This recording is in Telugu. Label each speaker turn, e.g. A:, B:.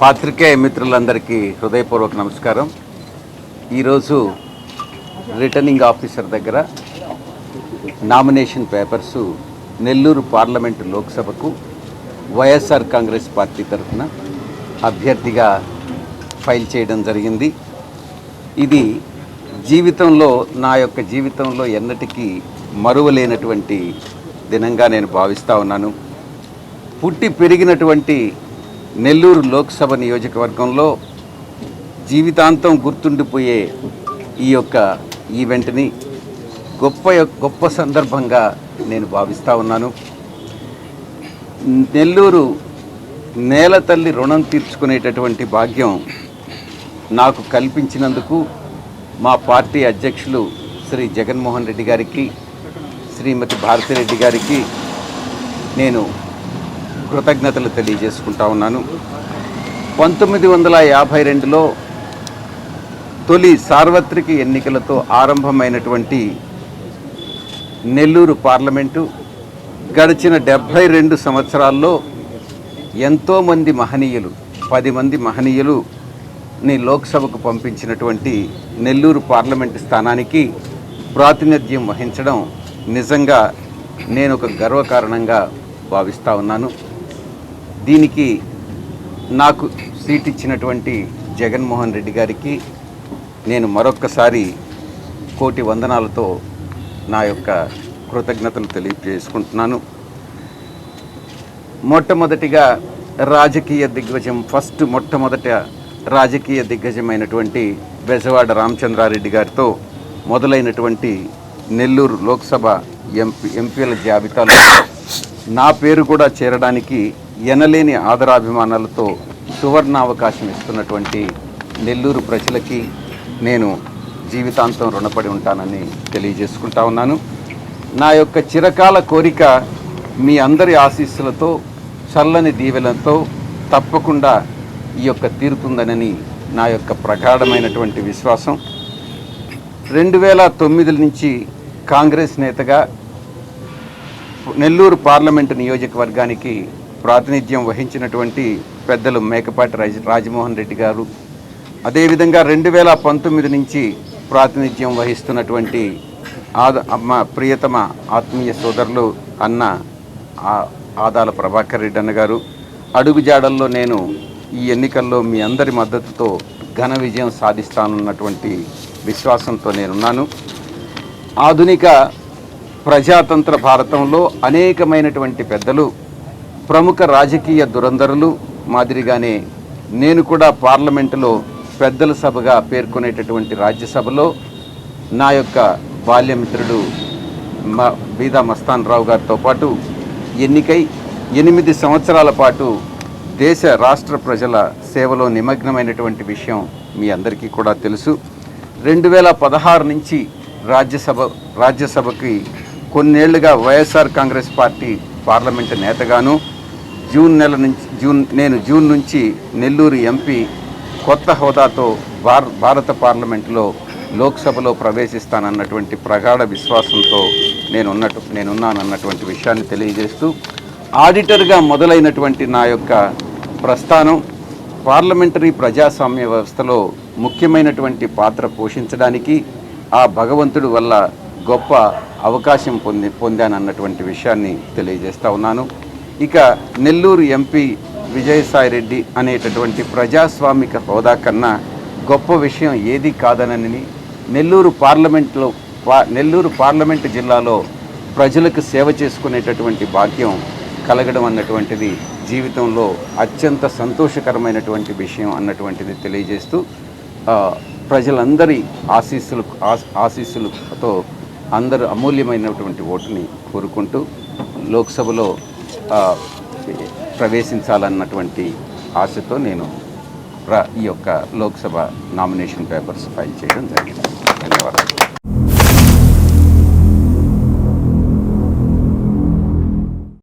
A: పాత్రికేయ మిత్రులందరికీ హృదయపూర్వక నమస్కారం. ఈరోజు రిటర్నింగ్ ఆఫీసర్ దగ్గర నామినేషన్ పేపర్సు నెల్లూరు పార్లమెంటు లోక్సభకు వైఎస్ఆర్ కాంగ్రెస్ పార్టీ తరఫున అభ్యర్థిగా ఫైల్ చేయడం జరిగింది. ఇది జీవితంలో నా యొక్క జీవితంలో ఎన్నటికీ మరువలేనటువంటి దినంగా నేను భావిస్తూ ఉన్నాను. పుట్టి పెరిగినటువంటి నెల్లూరు లోక్సభ నియోజకవర్గంలో జీవితాంతం గుర్తుండిపోయే ఈ యొక్క ఈవెంట్ని గొప్ప గొప్ప సందర్భంగా నేను భావిస్తూ ఉన్నాను. నెల్లూరు నేల తల్లి రుణం తీర్చుకునేటటువంటి భాగ్యం నాకు కల్పించినందుకు మా పార్టీ అధ్యక్షులు శ్రీ జగన్మోహన్ రెడ్డి గారికి శ్రీమతి భారతిరెడ్డి గారికి నేను కృతజ్ఞతలు తెలియజేసుకుంటా ఉన్నాను. పంతొమ్మిది వందల యాభై రెండులో తొలి సార్వత్రిక ఎన్నికలతో ఆరంభమైనటువంటి నెల్లూరు పార్లమెంటు గడిచిన డెబ్భై రెండు సంవత్సరాల్లో ఎంతోమంది మహనీయులు పది మంది మహనీయులు ని లోక్సభకు పంపించినటువంటి నెల్లూరు పార్లమెంటు స్థానానికి ప్రాతినిధ్యం వహించడం నిజంగా నేను ఒక గర్వకారణంగా భావిస్తూ ఉన్నాను. దీనికి నాకు సీట్ ఇచ్చినటువంటి జగన్మోహన్ రెడ్డి గారికి నేను మరొక్కసారి కోటి వందనాలతో నా యొక్క కృతజ్ఞతలు తెలియజేసుకుంటున్నాను. మొట్టమొదటిగా రాజకీయ దిగ్గజం ఫస్ట్ మొట్టమొదట రాజకీయ దిగ్గజమైనటువంటి బెజవాడ రామచంద్రారెడ్డి గారితో మొదలైనటువంటి నెల్లూరు లోక్సభ ఎంపీ ఎంపీల జాబితాలో నా పేరు కూడా చేరడానికి ఎనలేని ఆదరాభిమానాలతో సువర్ణావకాశం ఇస్తున్నటువంటి నెల్లూరు ప్రజలకి నేను జీవితాంతం రుణపడి ఉంటానని తెలియజేసుకుంటా ఉన్నాను. నా యొక్క చిరకాల కోరిక మీ అందరి ఆశీస్సులతో చల్లని దీవెలతో తప్పకుండా ఈ యొక్క తీరుతుందనని నా యొక్క ప్రగాఢమైనటువంటి విశ్వాసం. రెండు వేల తొమ్మిది నుంచి కాంగ్రెస్ నేతగా నెల్లూరు పార్లమెంటు నియోజకవర్గానికి ప్రాతినిధ్యం వహించినటువంటి పెద్దలు మేకపాటి రాజ రాజమోహన్ రెడ్డి గారు. అదేవిధంగా రెండు వేల పంతొమ్మిది నుంచి ప్రాతినిధ్యం వహిస్తున్నటువంటి ఆద అమ్మ ప్రియతమ ఆత్మీయ సోదరులు అన్న ఆ- ఆదాల ప్రభాకర్ రెడ్డి అన్న గారు. అడుగుజాడల్లో నేను ఈ ఎన్నికల్లో మీ అందరి మద్దతుతో ఘన విజయం సాధిస్తానన్నటువంటి విశ్వాసంతో నేనున్నాను. ఆధునిక ప్రజాతంత్ర భారతంలో అనేకమైనటువంటి పెద్దలు ప్రముఖ రాజకీయ దురంధరులు మాదిరిగానే నేను కూడా పార్లమెంటులో పెద్దల సభగా పేర్కొనేటటువంటి రాజ్యసభలో నా యొక్క బాల్యమిత్రుడు మా బీదా మస్తాన్ రావు గారితో పాటు ఎన్నికై ఎనిమిది సంవత్సరాల పాటు దేశ రాష్ట్ర ప్రజల సేవలో నిమగ్నమైనటువంటి విషయం మీ అందరికీ కూడా తెలుసు. రెండు వేల పదహారు నుంచి రాజ్యసభ రాజ్యసభకి కొన్నేళ్ళుగా వైఎస్ఆర్ కాంగ్రెస్ పార్టీ పార్లమెంటు నేతగాను జూన్ నెల నుంచి జూన్ నేను జూన్ నుంచి నెల్లూరు ఎంపీ కొత్త హోదాతో భార భారత పార్లమెంటులో లోక్సభలో ప్రవేశిస్తానన్నటువంటి ప్రగాఢ విశ్వాసంతో నేను ఉన్నట్టు నేనున్నానన్నటువంటి విషయాన్ని తెలియజేస్తూ ఆడిటర్గా మొదలైనటువంటి నా యొక్క ప్రస్థానం పార్లమెంటరీ ప్రజాస్వామ్య వ్యవస్థలో ముఖ్యమైనటువంటి పాత్ర పోషించడానికి ఆ భగవంతుడు వల్ల గొప్ప అవకాశం పొంది పొందానన్నటువంటి విషయాన్ని తెలియజేస్తా ఉన్నాను. ఇక నెల్లూరు ఎంపీ విజయసాయి రెడ్డి అనేటటువంటి ప్రజాస్వామిక హోదా కన్నా గొప్ప విషయం ఏది కాదనని నెల్లూరు పార్లమెంట్లో పా- నెల్లూరు పార్లమెంటు జిల్లాలో ప్రజలకు సేవ చేసుకునేటటువంటి భాగ్యం కలగడం అన్నటువంటిది జీవితంలో అత్యంత సంతోషకరమైనటువంటి విషయం అన్నటువంటిది తెలియజేస్తూ ప్రజలందరి ఆశీస్సులు ఆశ- ఆశీస్సులతో అందరు అమూల్యమైనటువంటి ఓటుని కోరుకుంటూ లోక్సభలో ప్రవేశించాలన్నటువంటి ఆశతో నేను ప్ర ఈ యొక్క లోక్సభ నామినేషన్ పేపర్స్ ఫైల్ చేయడం జరిగింది. ధన్యవాదాలు.